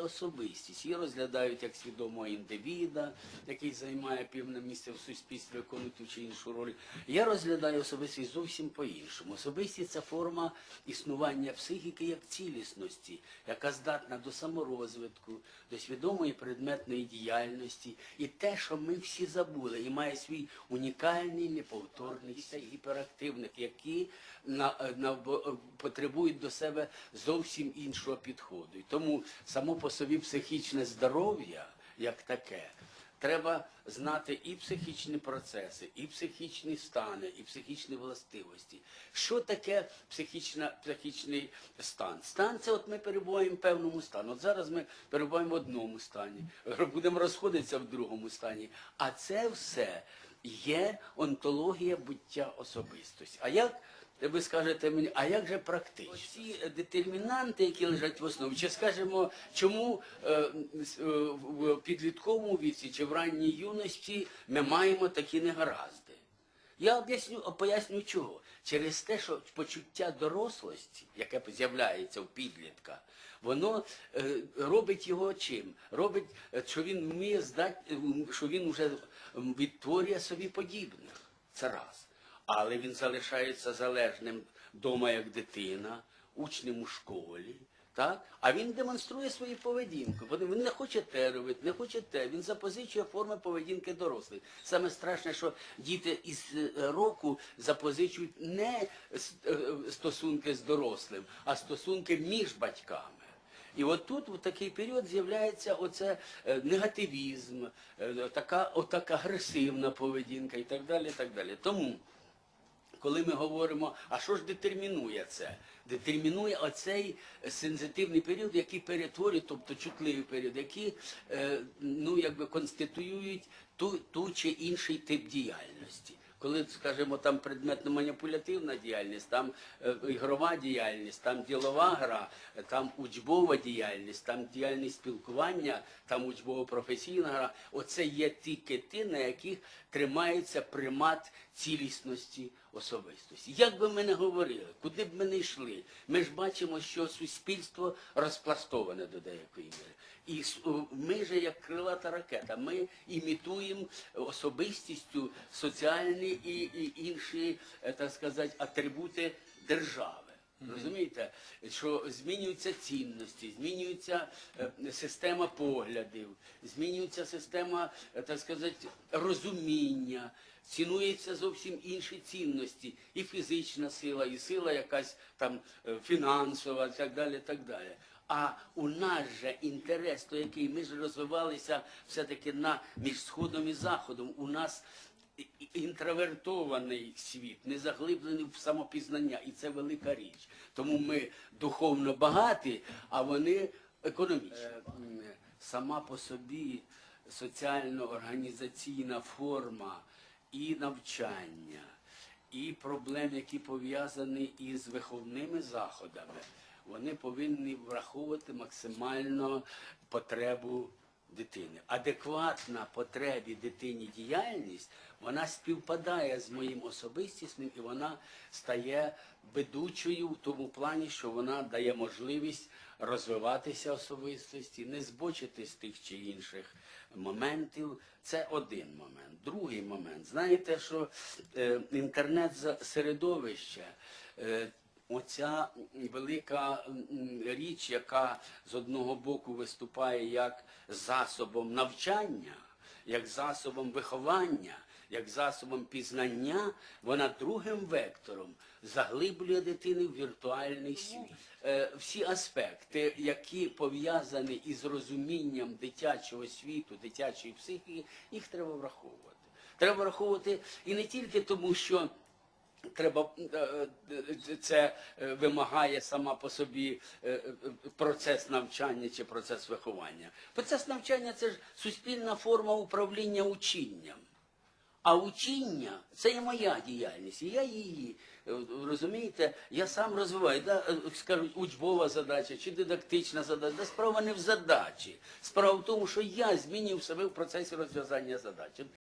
особистість. Її розглядають як свідомого індивіда, який займає певне місце в суспільстві, виконує чи іншу роль. Я розглядаю особистість зовсім по-іншому. Особистість це форма існування психіки як цілісності, яка здатна до саморозвитку, до свідомої предметної діяльності. І те, що ми всі забули, і має свій унікальний, неповторний гіперактивник, які на, на, потребують до себе зовсім іншого підходу. І тому само по собі психічне здоров'я, як таке, треба знати і психічні процеси, і психічні стани, і психічні властивості. Що таке психічна, психічний стан? Стан це от ми перебуваємо в певному стані. От зараз ми перебуваємо в одному стані, будемо розходитися в другому стані. А це все є онтологія буття особистості. А як ви скажете мені, а як же практично? Ці детермінанти, які лежать в основі, чи скажемо, чому е, е, в підлітковому віці чи в ранній юності ми маємо такі негаразди? Я об'ясню, поясню чого. Через те, що почуття дорослості, яке з'являється в підлітка, воно е, робить його чим? Робить, е, що він вміє здати, що він вже відтворює собі подібних. Це раз. Але він залишається залежним вдома як дитина, учнем у школі. Так? А він демонструє свою поведінку. Він не хоче те робити, не хоче те. Він запозичує форми поведінки дорослих. Саме страшне, що діти із е, року запозичують не е, стосунки з дорослим, а стосунки між батьками. І от тут в такий період з'являється оце е, негативізм, така, отак агресивна поведінка і так далі. І так далі. Тому коли ми говоримо, а що ж детермінує це? Детермінує оцей сензитивний період, який перетворює, тобто чутливий період, які е, ну, якби конституюють ту, ту чи інший тип діяльності. Коли, скажімо, там предметно-маніпулятивна діяльність, там е, ігрова діяльність, там ділова гра, там учбова діяльність, там діяльність спілкування, там учбово-професійна гра. Оце є ті кити, на яких тримається примат цілісності особистості. Як би ми не говорили, куди б ми не йшли, ми ж бачимо, що суспільство розпластоване до деякої міри. І ми же, як крилата ракета, ми імітуємо особистістю соціальні і, і інші, е, так сказати, атрибути держави. Розумієте, що змінюються цінності, змінюється е, система поглядів, змінюється система, е, так сказати, розуміння, цінуються зовсім інші цінності, і фізична сила, і сила якась там е, фінансова, і так далі, так далі. А у нас же інтерес, то який ми ж розвивалися все-таки на між сходом і заходом. У нас інтровертований світ, не заглиблений в самопізнання, і це велика річ. Тому ми духовно багаті, а вони економічні. Е, Сама по собі соціально-організаційна форма і навчання, і проблем, які пов'язані із виховними заходами, вони повинні враховувати максимально потребу дитини. Адекватна потребі дитині діяльність, вона співпадає з моїм особистісним і вона стає ведучою в тому плані, що вона дає можливість розвиватися особистості, не збочити з тих чи інших моментів. Це один момент. Другий момент. Знаєте, що е, інтернет-середовище. Оця велика річ, яка з одного боку виступає як засобом навчання, як засобом виховання, як засобом пізнання, вона другим вектором заглиблює дитину в віртуальний світ. Е, Всі аспекти, які пов'язані із розумінням дитячого світу, дитячої психіки, їх треба враховувати. Треба враховувати і не тільки тому, що Треба е, е, це е, вимагає сама по собі процес навчання чи процес виховання. Процес навчання це ж суспільна форма управління учінням. А учіння це є моя діяльність, і я її. Розумієте, я сам розвиваю. Да, скажуть, учбова задача чи дидактична задача. Да, справа не в задачі. Справа в тому, що я змінюю себе в процесі розв'язання задачі.